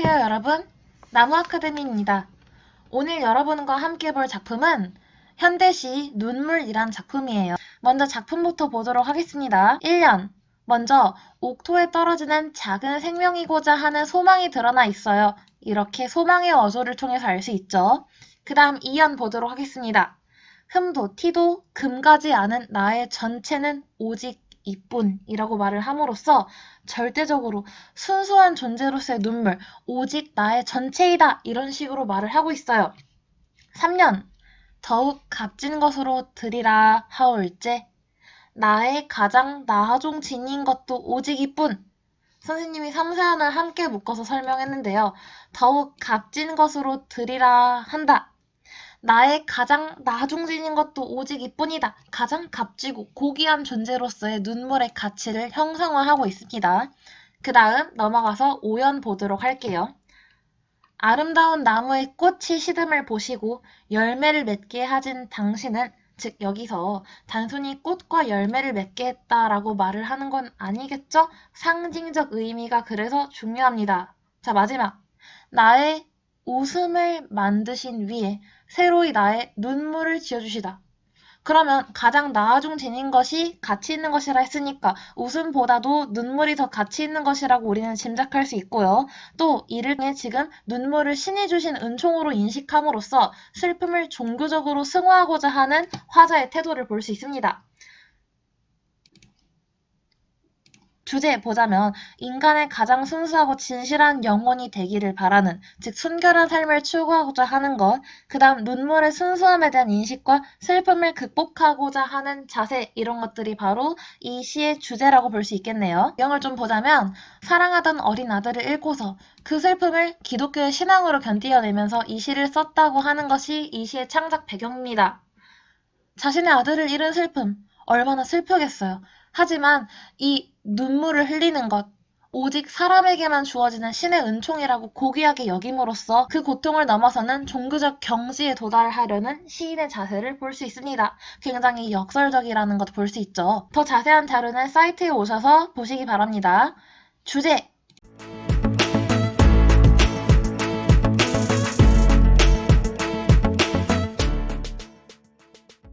여러분, 나무 아카데미입니다. 오늘 여러분과 함께 볼 작품은 현대시 눈물이란 작품이에요. 먼저 작품부터 보도록 하겠습니다. 1년. 먼저 옥토에 떨어지는 작은 생명이고자 하는 소망이 드러나 있어요. 이렇게 소망의 어조를 통해서 알 수 있죠. 그 다음 2년 보도록 하겠습니다. 흠도 티도 금가지 않은 나의 전체는 오직 이뿐이라고 말을 함으로써 절대적으로 순수한 존재로서의 눈물, 오직 나의 전체이다 이런 식으로 말을 하고 있어요. 3년 더욱 값진 것으로 드리라 하올제 나의 가장 나아종 진인 것도 오직 이뿐 선생님이 3, 4연을 함께 묶어서 설명했는데요. 더욱 값진 것으로 드리라 한다. 나의 가장 나중진인 것도 오직 이뿐이다. 가장 값지고 고귀한 존재로서의 눈물의 가치를 형상화하고 있습니다. 그 다음 넘어가서 오연 보도록 할게요. 아름다운 나무의 꽃이 시듬을 보시고 열매를 맺게 하진 당신은 즉 여기서 단순히 꽃과 열매를 맺게 했다라고 말을 하는 건 아니겠죠? 상징적 의미가 그래서 중요합니다. 자 마지막 나의 웃음을 만드신 위에 새로이 나의 눈물을 지어주시다. 그러면 가장 나아중 지닌 것이 가치 있는 것이라 했으니까 웃음보다도 눈물이 더 가치 있는 것이라고 우리는 짐작할 수 있고요. 또 이를 통해 지금 눈물을 신이 주신 은총으로 인식함으로써 슬픔을 종교적으로 승화하고자 하는 화자의 태도를 볼 수 있습니다. 주제 보자면 인간의 가장 순수하고 진실한 영혼이 되기를 바라는 즉 순결한 삶을 추구하고자 하는 것, 그 다음 눈물의 순수함에 대한 인식과 슬픔을 극복하고자 하는 자세 이런 것들이 바로 이 시의 주제라고 볼 수 있겠네요. 영을 좀 보자면 사랑하던 어린 아들을 잃고서 그 슬픔을 기독교의 신앙으로 견디어내면서 이 시를 썼다고 하는 것이 이 시의 창작 배경입니다. 자신의 아들을 잃은 슬픔 얼마나 슬프겠어요. 하지만 이 눈물을 흘리는 것, 오직 사람에게만 주어지는 신의 은총이라고 고귀하게 여김으로써 그 고통을 넘어서는 종교적 경지에 도달하려는 시인의 자세를 볼 수 있습니다. 굉장히 역설적이라는 것도 볼 수 있죠. 더 자세한 자료는 사이트에 오셔서 보시기 바랍니다. 주제,